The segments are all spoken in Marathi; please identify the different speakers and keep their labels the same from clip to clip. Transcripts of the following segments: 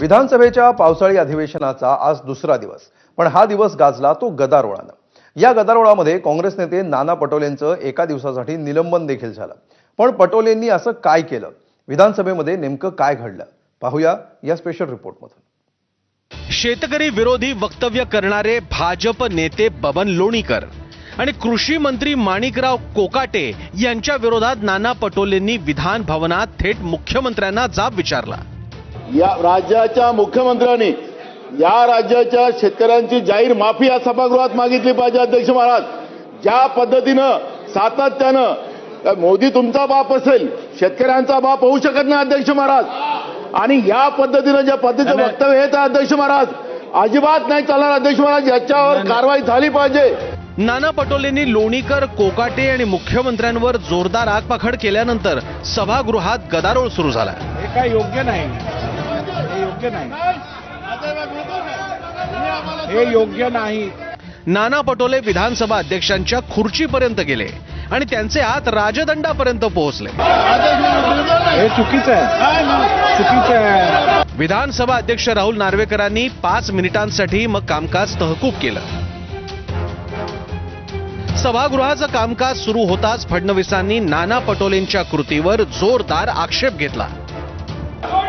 Speaker 1: विधानसभेच्या पावसाळी अधिवेशनाचा आज दुसरा दिवस पण हा दिवस गाजला तो गदारोळानं. या गदारोळामध्ये काँग्रेस नेते नाना पटोलेंचं एका दिवसासाठी निलंबन देखील झालं. पण पटोलेंनी असं काय केलं? विधानसभेमध्ये नेमकं काय घडलं? पाहूया या स्पेशल रिपोर्टमधून
Speaker 2: शेतकरी विरोधी वक्तव्य करणारे भाजप नेते बबन लोणीकर आणि कृषी मंत्री माणिकराव कोकाटे यांच्या विरोधात नाना पटोलेंनी विधान भवनात थेट मुख्यमंत्र्यांना जाब विचारला.
Speaker 3: या राज्याच्या मुख्यमंत्र्यांनी या राज्याच्या शेतकऱ्यांची जाहीर माफी या सभागृहात मागितली पाहिजे अध्यक्ष महाराज. ज्या पद्धतीनं सातत्यानं मोदी तुमचा बाप असेल शेतकऱ्यांचा बाप होऊ शकत नाही अध्यक्ष महाराज. आणि या पद्धतीनं ज्या पद्धतीचं वक्तव्य येत आहे अध्यक्ष महाराज अजिबात नाही चालणार अध्यक्ष महाराज. याच्यावर कारवाई झाली पाहिजे.
Speaker 2: नाना पटोलेंनी लोणीकर कोकाटे आणि मुख्यमंत्र्यांवर जोरदार आगपाखड केल्यानंतर सभागृहात गदारोळ सुरू झाला.
Speaker 4: हे काय योग्य नाही. योग्य नाही. हे योग्य नाही.
Speaker 2: नाना पटोले विधानसभा अध्यक्षांच्या खुर्चीपर्यंत गेले आणि त्यांचे हात राजदंडापर्यंत पोहोचले.
Speaker 4: हे चुकीचं आहे. चुकीचं आहे.
Speaker 2: विधानसभा अध्यक्ष राहुल नार्वेकरांनी पाच मिनिटांसाठी मग कामकाज तहकूब केलं. सभागृहाचं कामकाज सुरू होताच फडणवीसांनी नाना पटोलेंच्या कृतीवर जोरदार आक्षेप घेतला.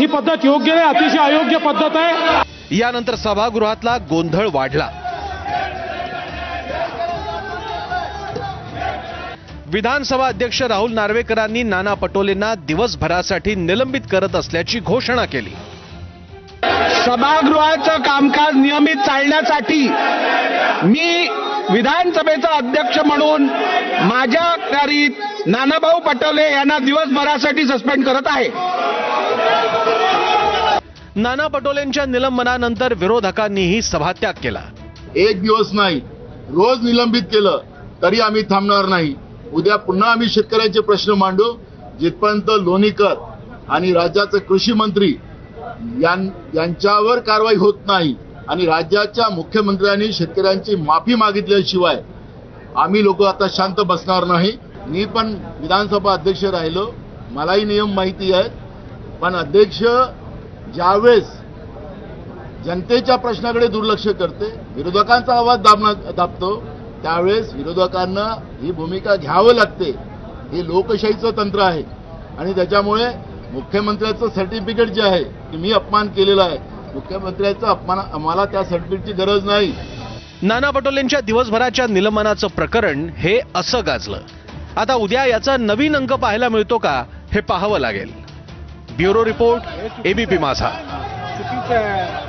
Speaker 5: ही पद्धत योग्य नाही अतिशय अयोग्य पद्धत आहे.
Speaker 2: यानंतर सभागृहातला गोंधळ वाढला. विधानसभा अध्यक्ष राहुल नार्वेकरांनी नाना पटोलेंना दिवसभरासाठी निलंबित करत असल्याची घोषणा केली.
Speaker 6: सभागृहाचं कामकाज नियमित चालण्यासाठी मी विधानसभेचा अध्यक्ष म्हणून माझ्या कारीत नानाभाऊ पटोले यांना दिवसभरासाठी सस्पेंड करत आहे.
Speaker 2: नाना पटोलेंच्या निलंबनानंतर विरोधकांनीही सभात्याग केला.
Speaker 3: एक दिवस नाही रोज निलंबित केलं तरी आम्ही थांबणार नाही. उद्या पुन्हा आम्ही शेतकऱ्यांचे प्रश्न मांडू जिथपर्यंत लोणीकर आणि राज्याचे कृषी मंत्री यांच्यावर कारवाई होत नाही आणि राज्याच्या मुख्यमंत्र्यांनी शेतकऱ्यांची माफी मागितल्याशिवाय आम्ही लोक आता शांत बसणार नाही. मी पण विधानसभा अध्यक्ष राहिलो. मलाही नियम माहिती आहेत. पण अध्यक्ष ज्यावेळेस जनतेच्या प्रश्नाकडे दुर्लक्ष करते विरोधकांचा आवाज दाबना दाबतो त्यावेळेस विरोधकांना ही भूमिका घ्यावं लागते. हे लोकशाहीचं तंत्र आहे. आणि त्याच्यामुळे मुख्यमंत्र्याचं सर्टिफिकेट जे आहे की मी अपमान केलेला आहे मुख्यमंत्र्याचं अपमान आम्हाला त्या सर्टिफिकेटची गरज नाही.
Speaker 2: नाना पटोलेंच्या दिवसभराच्या निलंबनाचं प्रकरण हे असं गाजलं. आता उद्या याचा नवीन अंक पाहायला मिळतो का हे पाहावं लागेल. ब्युरो रिपोर्ट एबीपी माझा.
Speaker 4: चुकीचं आहे.